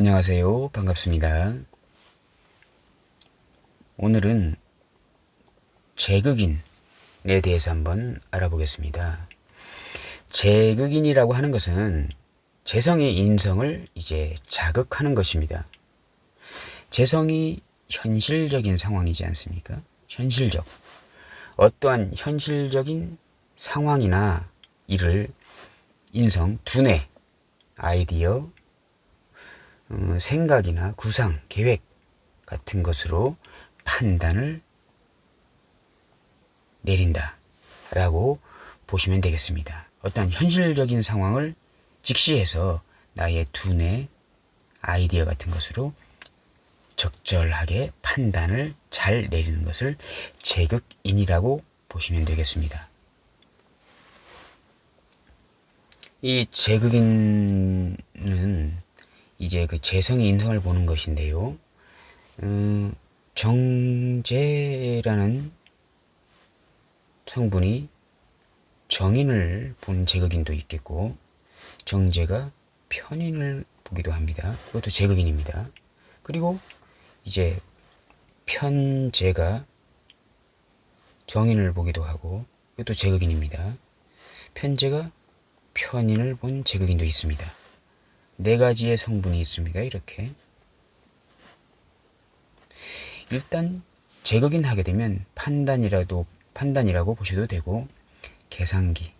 안녕하세요. 반갑습니다. 오늘은 제극인에 대해서 한번 알아보겠습니다. 제극인이라고 하는 것은 재성의 인성을 이제 자극하는 것입니다. 재성이 현실적인 상황이지 않습니까? 현실적. 어떠한 현실적인 상황이나 일을 인성, 두뇌, 아이디어, 어, 생각이나 구상, 계획 같은 것으로 판단을 내린다. 라고 보시면 되겠습니다. 어떤 현실적인 상황을 직시해서 나의 두뇌, 아이디어 같은 것으로 적절하게 판단을 잘 내리는 것을 제극인이라고 보시면 되겠습니다. 이 제극인은 이제 그 재성의 인성을 보는 것인데요. 음, 정제라는 성분이 정인을 본 제극인도 있겠고 정제가 편인을 보기도 합니다. 그것도 제극인입니다. 그리고 이제 편제가 정인을 보기도 하고 이것도 제극인입니다. 편제가 편인을 본 제극인도 있습니다. 네 가지의 성분이 있습니다. 이렇게 일단 제극인 하게 되면 판단이라도 판단이라고 보셔도 되고 계산기,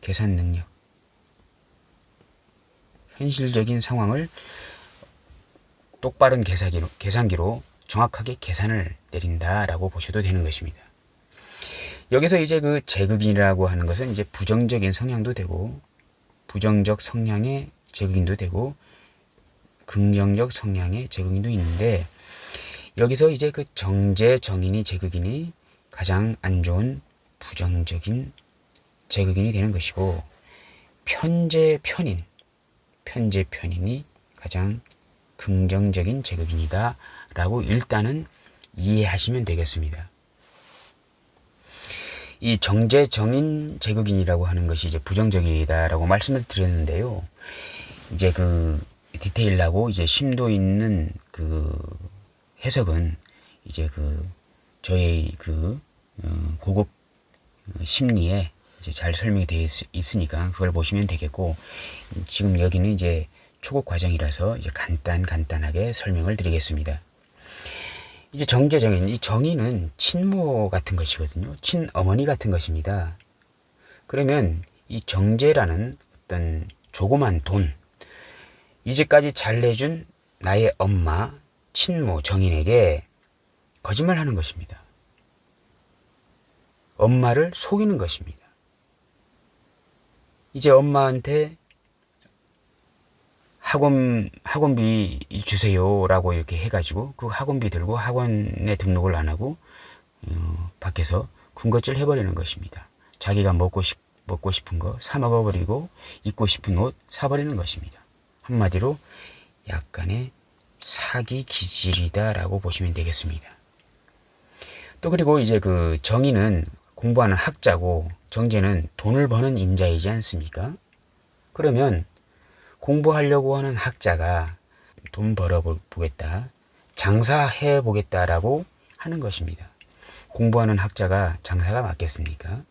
계산 능력, 현실적인 상황을 똑바른 계산기로, 계산기로 정확하게 계산을 내린다라고 보셔도 되는 것입니다. 여기서 이제 그 제극인이라고 하는 것은 이제 부정적인 성향도 되고 부정적 성향의 제극인도 되고 긍정적 성향의 제극인도 있는데 여기서 이제 그 정제 정인이 제극인이 가장 안 좋은 부정적인 제극인이 되는 것이고 편제 편인 편제 편인이 가장 긍정적인 제극인이다라고 일단은 이해하시면 되겠습니다. 이 정제 정인 제극인이라고 하는 것이 이제 부정적이다라고 말씀을 드렸는데요. 이제 그 디테일하고 이제 심도 있는 그 해석은 이제 그 저의 그 어, 고급 심리에 이제 잘 설명이 되어 있, 으니까 그걸 보시면 되겠고 지금 여기는 이제 초급 과정이라서 이제 간단 간단하게 설명을 드리겠습니다. 이제 정제정인, 이 정의는 친모 같은 것이거든요. 친어머니 같은 것입니다. 그러면 이 정제라는 어떤 조그만 돈, 이제까지 잘 내준 나의 엄마, 친모, 정인에게 거짓말 하는 것입니다. 엄마를 속이는 것입니다. 이제 엄마한테 학원 학원비 주세요라고 이렇게 해가지고 그 학원비 들고 학원에 등록을 안 하고 어, 밖에서 군것질 해버리는 것입니다. 자기가 먹고 싶 먹고 싶은 거 사 먹어버리고 입고 싶은 옷 사버리는 것입니다. 한마디로 약간의 사기 기질이다라고 보시면 되겠습니다. 또 그리고 이제 그 정의는 공부하는 학자고 정제는 돈을 버는 인자이지 않습니까? 그러면 공부하려고 하는 학자가 돈 벌어 보겠다, 장사해 보겠다라고 하는 것입니다. 공부하는 학자가 장사가 맞겠습니까?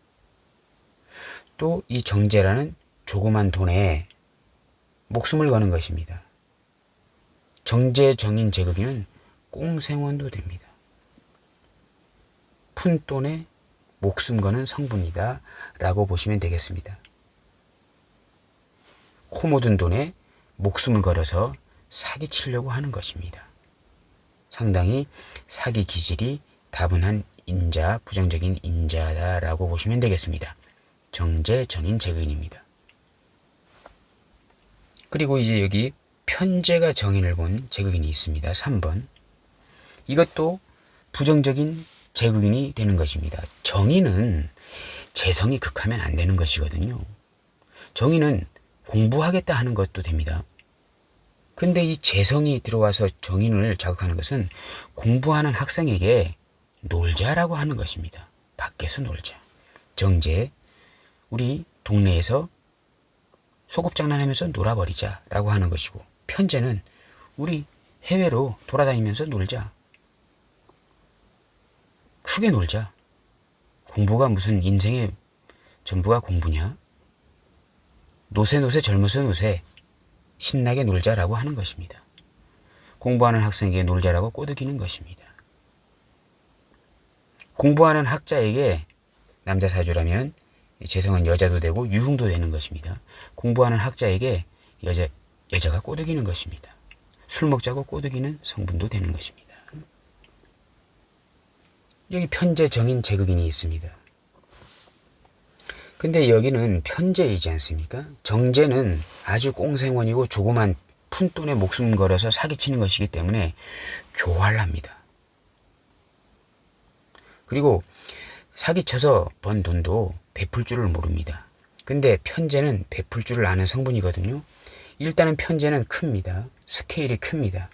또 이 정제라는 조그만 돈에 목숨을 거는 것입니다. 정제 정인 제극이는 꽁생원도 됩니다. 푼 돈에 목숨 거는 성분이다 라고 보시면 되겠습니다. 코 묻은 돈에 목숨을 걸어서 사기치려고 하는 것입니다. 상당히 사기 기질이 다분한 인자, 부정적인 인자다라고 보시면 되겠습니다. 정제, 정인, 재근입니다. 그리고 이제 여기 편제가 정인을 본 제극인이 있습니다. 3번. 이것도 부정적인 제극인이 되는 것입니다. 정인은 재성이 극하면 안 되는 것이거든요. 정인은 공부하겠다 하는 것도 됩니다. 근데 이 재성이 들어와서 정인을 자극하는 것은 공부하는 학생에게 놀자라고 하는 것입니다. 밖에서 놀자. 정제, 우리 동네에서 소꿉장난하면서 놀아버리자라고 하는 것이고 편제는 우리 해외로 돌아다니면서 놀자. 크게 놀자. 공부가 무슨 인생의 전부가 공부냐? 노세노세 젊어서 노세 신나게 놀자라고 하는 것입니다. 공부하는 학생에게 놀자라고 꼬드기는 것입니다. 공부하는 학자에게 남자 사주라면 재성은 여자도 되고 유흥도 되는 것입니다. 공부하는 학자에게 여자 여자가 꼬드기는 것입니다. 술 먹자고 꼬드기는 성분도 되는 것입니다. 여기 편제 정인 제극인이 있습니다. 근데 여기는 편제이지 않습니까? 정제는 아주 꽁생원이고 조그만 푼돈에 목숨 걸어서 사기치는 것이기 때문에 교활합니다. 그리고 사기쳐서 번 돈도 베풀 줄을 모릅니다. 근데 편제는 베풀 줄을 아는 성분이거든요. 일단은 편제는 큽니다. 스케일이 큽니다.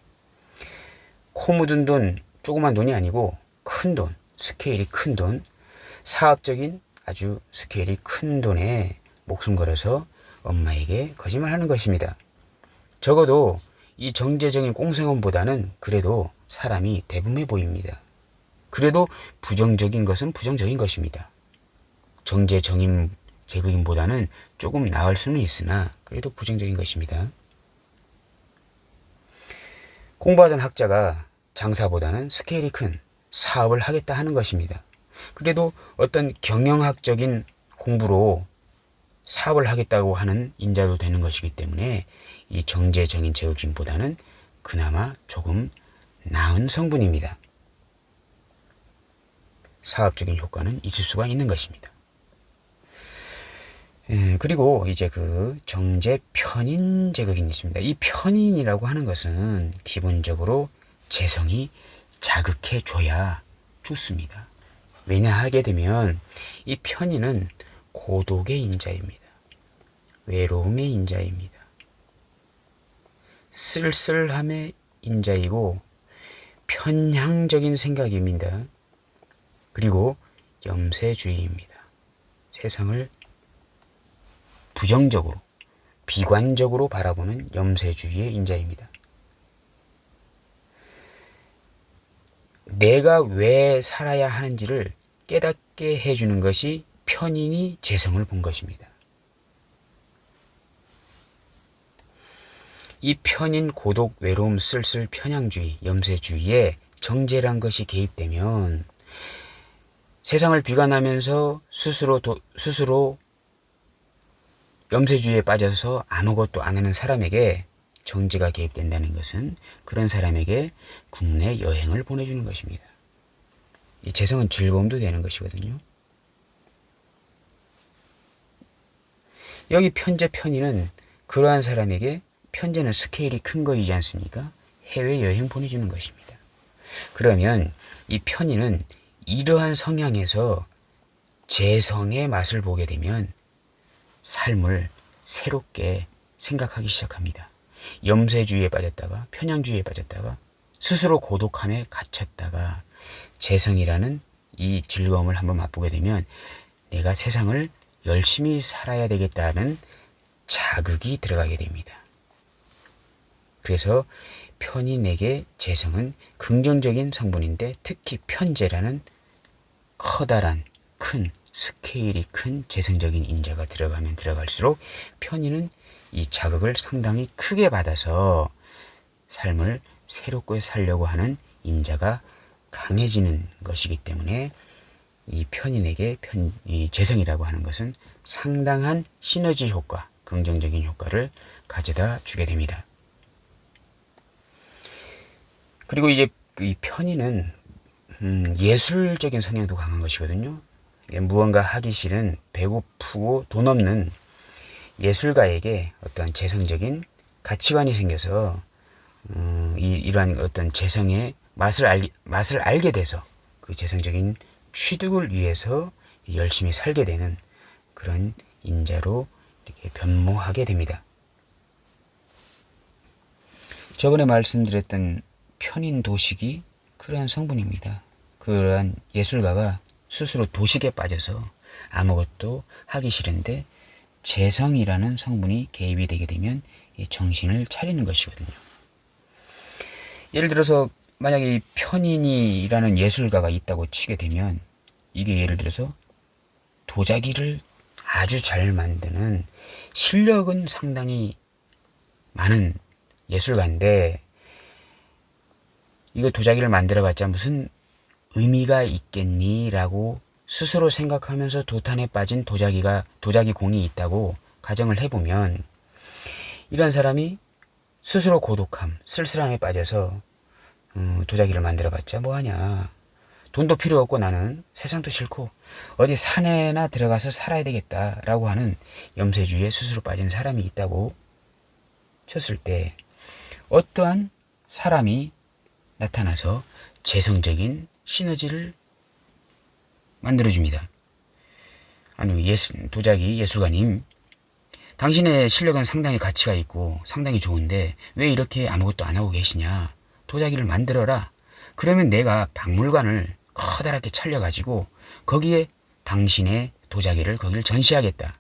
코 묻은 돈, 조그만 돈이 아니고 큰 돈, 스케일이 큰 돈, 사업적인 아주 스케일이 큰 돈에 목숨 걸어서 엄마에게 거짓말하는 것입니다. 적어도 이 정제적인 꽁생원보다는 그래도 사람이 대분해 보입니다. 그래도 부정적인 것은 부정적인 것입니다. 정제 정임 제국인보다는 조금 나을 수는 있으나 그래도 부정적인 것입니다. 공부하던 학자가 장사보다는 스케일이 큰 사업을 하겠다 하는 것입니다. 그래도 어떤 경영학적인 공부로 사업을 하겠다고 하는 인자도 되는 것이기 때문에 이 정제정인 제국인보다는 그나마 조금 나은 성분입니다. 사업적인 효과는 있을 수가 있는 것입니다. 예, 그리고 이제 그 정제 편인 제극인이 있습니다. 이 편인이라고 하는 것은 기본적으로 재성이 자극해 줘야 좋습니다. 왜냐 하게 되면 이 편인은 고독의 인자입니다. 외로움의 인자입니다. 쓸쓸함의 인자이고 편향적인 생각입니다. 그리고 염세주의입니다. 세상을 부정적으로, 비관적으로 바라보는 염세주의의 인자입니다. 내가 왜 살아야 하는지를 깨닫게 해주는 것이 편인이 재성을 본 것입니다. 이 편인 고독, 외로움, 쓸쓸, 편향주의, 염세주의에 정제란 것이 개입되면 세상을 비관하면서 스스로 도, 스스로 염세주의에 빠져서 아무것도 안 하는 사람에게 정지가 개입된다는 것은 그런 사람에게 국내 여행을 보내주는 것입니다. 이 재성은 즐거움도 되는 것이거든요. 여기 편제 편의는 그러한 사람에게 편제는 스케일이 큰 거이지 않습니까? 해외 여행 보내주는 것입니다. 그러면 이 편의는 이러한 성향에서 재성의 맛을 보게 되면 삶을 새롭게 생각하기 시작합니다. 염세주의에 빠졌다가 편향주의에 빠졌다가 스스로 고독함에 갇혔다가 재성이라는 이 즐거움을 한번 맛보게 되면 내가 세상을 열심히 살아야 되겠다는 자극이 들어가게 됩니다. 그래서 편인에게 재성은 긍정적인 성분인데 특히 편재라는 커다란 큰 스케일이 큰 재성적인 인자가 들어가면 들어갈수록 편인은 이 자극을 상당히 크게 받아서 삶을 새롭게 살려고 하는 인자가 강해지는 것이기 때문에 이 편인에게 편, 이 재성이라고 하는 것은 상당한 시너지 효과, 긍정적인 효과를 가져다 주게 됩니다. 그리고 이제 이 편인은 음, 예술적인 성향도 강한 것이거든요. 무언가 하기 싫은 배고프고 돈 없는 예술가에게 어떤 재성적인 가치관이 생겨서 음, 이, 이러한 어떤 재성의 맛을 알, 맛을 알게 돼서 그 재성적인 취득을 위해서 열심히 살게 되는 그런 인자로 이렇게 변모하게 됩니다. 저번에 말씀드렸던 편인 도식이 그러한 성분입니다. 그러한 예술가가 스스로 도식에 빠져서 아무것도 하기 싫은데 재성이라는 성분이 개입이 되게 되면 이 정신을 차리는 것이거든요. 예를 들어서 만약에 이 편인이라는 예술가가 있다고 치게 되면 이게 예를 들어서 도자기를 아주 잘 만드는 실력은 상당히 많은 예술가인데 이거 도자기를 만들어봤자 무슨 의미가 있겠니라고 스스로 생각하면서 도탄에 빠진 도자기가 도자기 공이 있다고 가정을 해보면 이런 사람이 스스로 고독함, 쓸쓸함에 빠져서 음, 도자기를 만들어봤자 뭐하냐. 돈도 필요 없고 나는 세상도 싫고 어디 산에나 들어가서 살아야 되겠다라고 하는 염세주의에 스스로 빠진 사람이 있다고 쳤을 때 어떠한 사람이 나타나서 재성적인 시너지를 만들어줍니다. 아니, 예술, 도자기 예술가님, 당신의 실력은 상당히 가치가 있고 상당히 좋은데 왜 이렇게 아무것도 안 하고 계시냐? 도자기를 만들어라. 그러면 내가 박물관을 커다랗게 차려가지고 거기에 당신의 도자기를 거기를 전시하겠다.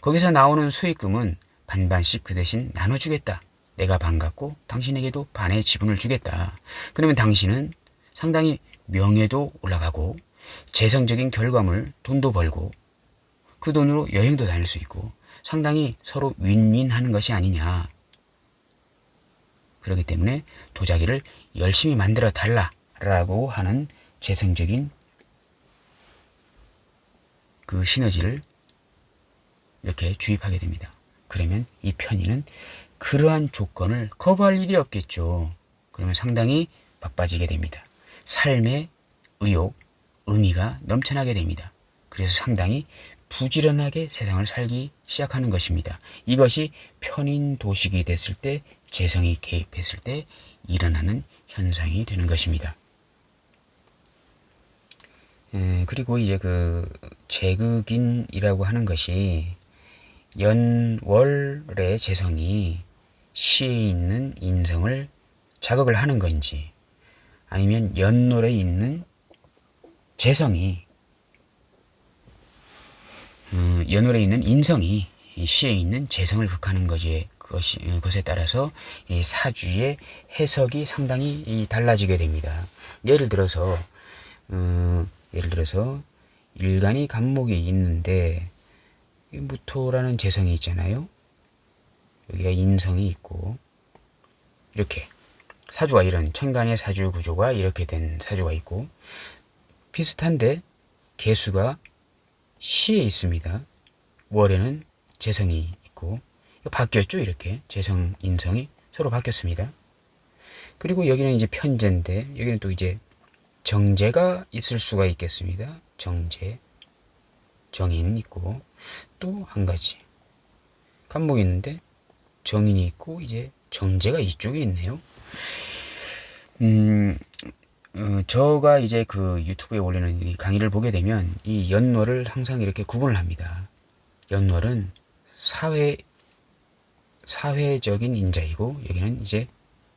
거기서 나오는 수익금은 반반씩 그 대신 나눠주겠다. 내가 반 갖고 당신에게도 반의 지분을 주겠다. 그러면 당신은 상당히 명예도 올라가고 재성적인 결과물 돈도 벌고 그 돈으로 여행도 다닐 수 있고 상당히 서로 윈윈하는 것이 아니냐. 그렇기 때문에 도자기를 열심히 만들어 달라라고 하는 재성적인 그 시너지를 이렇게 주입하게 됩니다. 그러면 이 편의는 그러한 조건을 거부할 일이 없겠죠. 그러면 상당히 바빠지게 됩니다. 삶의 의욕, 의미가 넘쳐나게 됩니다. 그래서 상당히 부지런하게 세상을 살기 시작하는 것입니다. 이것이 편인 도식이 됐을 때, 재성이 개입했을 때 일어나는 현상이 되는 것입니다. 음, 그리고 이제 그 재극인이라고 하는 것이 연월의 재성이 시에 있는 인성을 자극을 하는 건지 아니면 연월에 있는 재성이 음, 연월에 있는 인성이 시에 있는 재성을 극하는 것이 것이 것에 따라서 이 사주의 해석이 상당히 달라지게 됩니다. 예를 들어서 음, 예를 들어서 일간이 간목이 있는데 무토라는 재성이 있잖아요. 여기가 인성이 있고 이렇게 사주가 이런 천간의 사주 구조가 이렇게 된 사주가 있고 비슷한데 개수가 시에 있습니다. 월에는 재성이 있고 바뀌었죠 이렇게 재성 인성이 서로 바뀌었습니다. 그리고 여기는 이제 편제인데 여기는 또 이제 정제가 있을 수가 있겠습니다. 정제 정인 있고 또 한 가지 간목이 있는데 정인이 있고 이제 정제가 이쪽에 있네요. 음, 어, 저가 이제 그 유튜브에 올리는 이 강의를 보게 되면 이 연월을 항상 이렇게 구분을 합니다. 연월은 사회 사회적인 인자이고 여기는 이제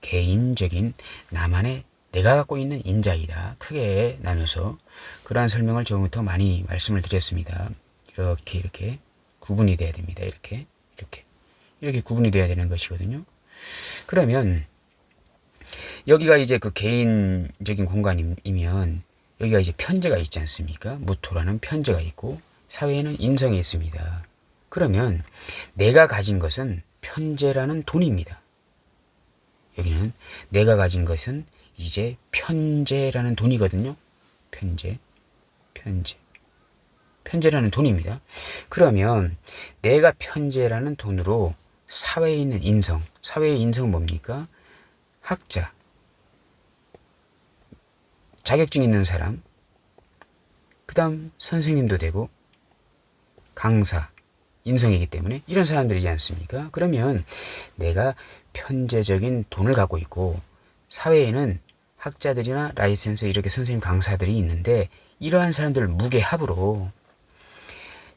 개인적인 나만의 내가 갖고 있는 인자이다. 크게 나눠서 그러한 설명을 조금부터 많이 말씀을 드렸습니다. 이렇게 이렇게 구분이 돼야 됩니다. 이렇게 이렇게 이렇게 구분이 돼야 되는 것이거든요. 그러면 여기가 이제 그 개인적인 공간이면 여기가 이제 편제가 있지 않습니까? 무토라는 편제가 있고 사회에는 인성이 있습니다. 그러면 내가 가진 것은 편제라는 돈입니다. 여기는 내가 가진 것은 이제 편제라는 돈이거든요. 편제, 편제. 편제라는 돈입니다. 그러면 내가 편제라는 돈으로 사회에 있는 인성, 사회의 인성은 뭡니까? 학자, 자격증 있는 사람, 그 다음 선생님도 되고, 강사, 인성이기 때문에 이런 사람들이지 않습니까? 그러면 내가 편제적인 돈을 갖고 있고, 사회에는 학자들이나 라이센스 이렇게 선생님 강사들이 있는데, 이러한 사람들을 무게합으로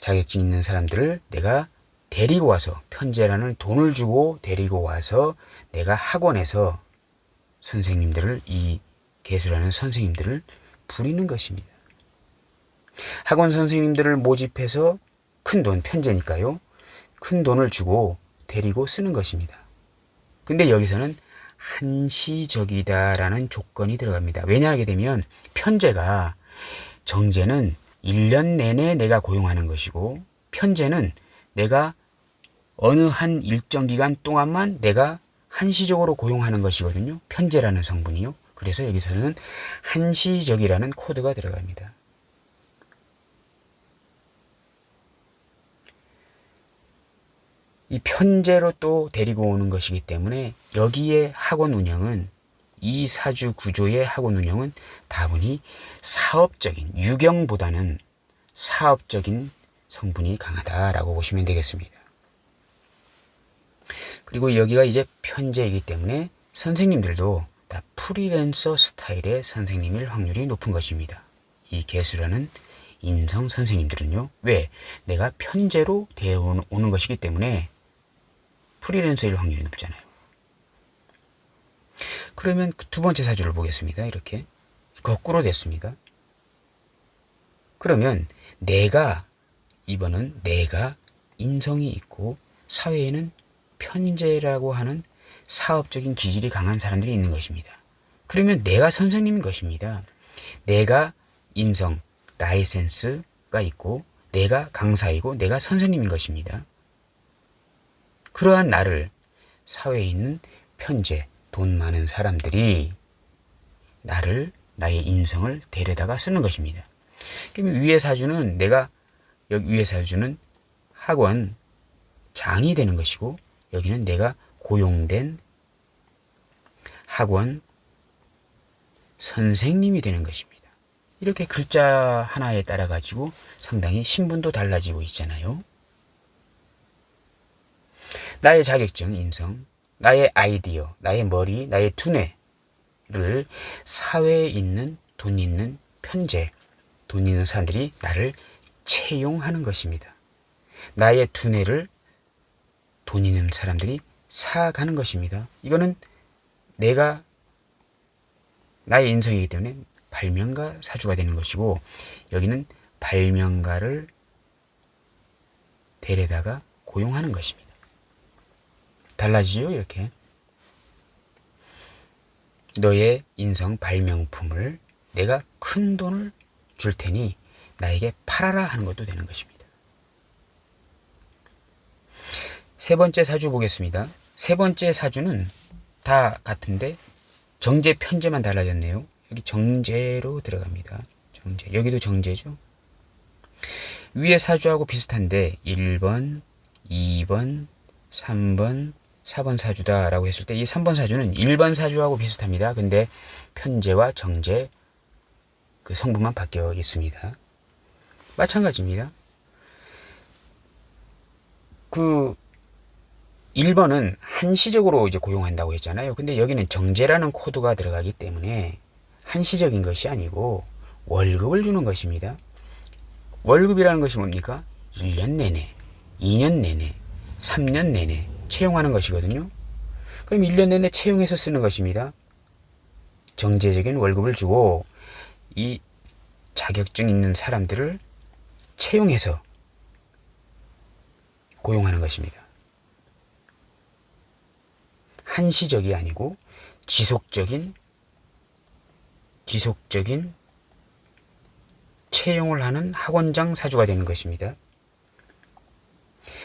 자격증 있는 사람들을 내가 데리고 와서 편제라는 돈을 주고 데리고 와서 내가 학원에서 선생님들을 이 개수라는 선생님들을 부리는 것입니다. 학원 선생님들을 모집해서 큰 돈 편제니까요. 큰 돈을 주고 데리고 쓰는 것입니다. 근데 여기서는 한시적이다라는 조건이 들어갑니다. 왜냐하게 되면 편제가 정제는 1년 내내 내가 고용하는 것이고 편제는 내가 어느 한 일정 기간 동안만 내가 한시적으로 고용하는 것이거든요. 편제라는 성분이요. 그래서 여기서는 한시적이라는 코드가 들어갑니다. 이 편제로 또 데리고 오는 것이기 때문에 여기에 학원 운영은 이 사주 구조의 학원 운영은 다분히 사업적인 유경보다는 사업적인 성분이 강하다라고 보시면 되겠습니다. 그리고 여기가 이제 편제이기 때문에 선생님들도 다 프리랜서 스타일의 선생님일 확률이 높은 것입니다. 이 개수라는 인성 선생님들은요. 왜? 내가 편제로 되어 오는 것이기 때문에 프리랜서일 확률이 높잖아요. 그러면 그두 번째 사주를 보겠습니다. 이렇게 거꾸로 됐습니다. 그러면 내가 이번은 내가 인성이 있고 사회에는 편제라고 하는 사업적인 기질이 강한 사람들이 있는 것입니다. 그러면 내가 선생님인 것입니다. 내가 인성, 라이센스가 있고 내가 강사이고 내가 선생님인 것입니다. 그러한 나를 사회에 있는 편제, 돈 많은 사람들이 나를 나의 인성을 데려다가 쓰는 것입니다. 그러면 위의 사주는 내가 여기 위의 사주는 학원 장이 되는 것이고 여기는 내가 고용된 학원 선생님이 되는 것입니다. 이렇게 글자 하나에 따라 가지고 상당히 신분도 달라지고 있잖아요. 나의 자격증 인성, 나의 아이디어, 나의 머리, 나의 두뇌를 사회에 있는 돈 있는 편제, 돈 있는 사람들이 나를 채용하는 것입니다. 나의 두뇌를 돈 있는 사람들이 사가는 것입니다. 이거는 내가 나의 인성이기 때문에 발명가 사주가 되는 것이고 여기는 발명가를 데려다가 고용하는 것입니다. 달라지죠, 이렇게. 너의 인성 발명품을 내가 큰 돈을 줄 테니 나에게 팔아라 하는 것도 되는 것입니다. 세 번째 사주 보겠습니다. 세 번째 사주는 다 같은데 정제 편제만 달라졌네요. 여기 정제로 들어갑니다. 정제. 여기도 정제죠. 위에 사주하고 비슷한데 1번, 2번, 3번, 4번 사주다 라고 했을 때 이 3번 사주는 1번 사주하고 비슷합니다. 근데 편제와 정제 그 성분만 바뀌어 있습니다. 마찬가지입니다. 그 1번은 한시적으로 이제 고용한다고 했잖아요. 근데 여기는 정제라는 코드가 들어가기 때문에 한시적인 것이 아니고 월급을 주는 것입니다. 월급이라는 것이 뭡니까? 1년 내내, 2년 내내, 3년 내내 채용하는 것이거든요. 그럼 1년 내내 채용해서 쓰는 것입니다. 정제적인 월급을 주고 이 자격증 있는 사람들을 채용해서 고용하는 것입니다. 한시적이 아니고 지속적인 지속적인 채용을 하는 학원장 사주가 되는 것입니다.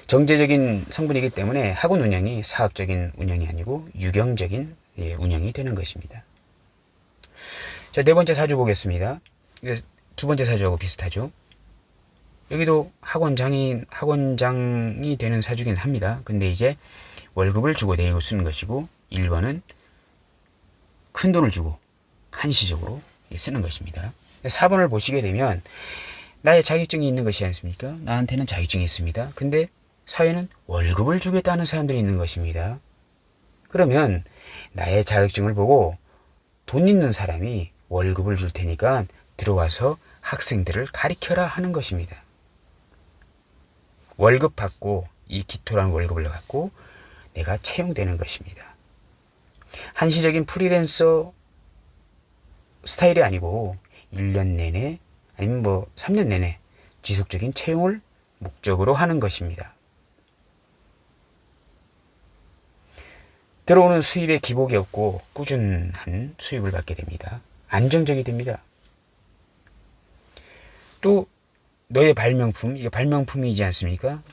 정제적인 성분이기 때문에 학원 운영이 사업적인 운영이 아니고 유경적인 예, 운영이 되는 것입니다. 자, 네 번째 사주 보겠습니다. 두 번째 사주하고 비슷하죠. 여기도 학원장인, 학원장이 되는 사주긴 합니다. 근데 이제 월급을 주고 내리고 쓰는 것이고 1번은 큰 돈을 주고 한시적으로 쓰는 것입니다. 4번을 보시게 되면 나의 자격증이 있는 것이 않습니까? 나한테는 자격증이 있습니다. 근데 사회는 월급을 주겠다는 사람들이 있는 것입니다. 그러면 나의 자격증을 보고 돈 있는 사람이 월급을 줄 테니까 들어와서 학생들을 가리켜라 하는 것입니다. 월급 받고 이 기토라는 월급을 받고 내가 채용되는 것입니다. 한시적인 프리랜서 스타일이 아니고 1년 내내 아니면 뭐 3년 내내 지속적인 채용을 목적으로 하는 것입니다. 들어오는 수입에 기복이 없고 꾸준한 수입을 받게 됩니다. 안정적이 됩니다. 또 너의 발명품, 이거 발명품이지 않습니까?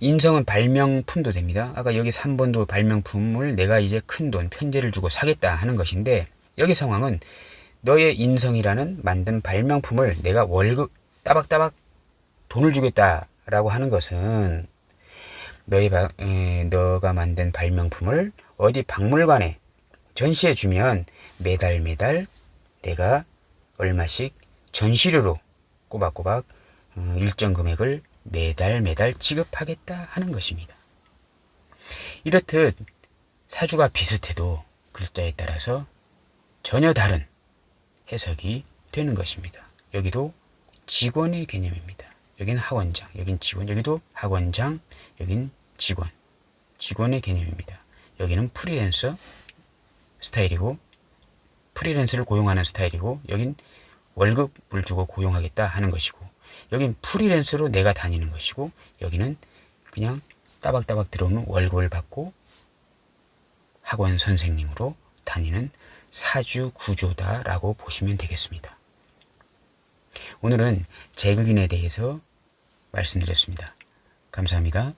인성은 발명품도 됩니다. 아까 여기 3번도 발명품을 내가 이제 큰 돈, 편제를 주고 사겠다 하는 것인데 여기 상황은 너의 인성이라는 만든 발명품을 내가 월급 따박따박 돈을 주겠다라고 하는 것은 너의 바, 에, 너가 만든 발명품을 어디 박물관에 전시해 주면 매달 매달 내가 얼마씩 전시료로 꼬박꼬박 어, 일정 금액을 매달 매달 지급하겠다 하는 것입니다. 이렇듯 사주가 비슷해도 글자에 따라서 전혀 다른 해석이 되는 것입니다. 여기도 직원의 개념입니다. 여기는 학원장, 여긴 직원, 여기도 학원장, 여긴 직원, 직원의 개념입니다. 여기는 프리랜서 스타일이고 프리랜서를 고용하는 스타일이고 여긴 월급을 주고 고용하겠다 하는 것이고 여긴 프리랜서로 내가 다니는 것이고 여기는 그냥 따박따박 들어오는 월급을 받고 학원 선생님으로 다니는 사주 구조다라고 보시면 되겠습니다. 오늘은 제극인에 대해서 말씀드렸습니다. 감사합니다.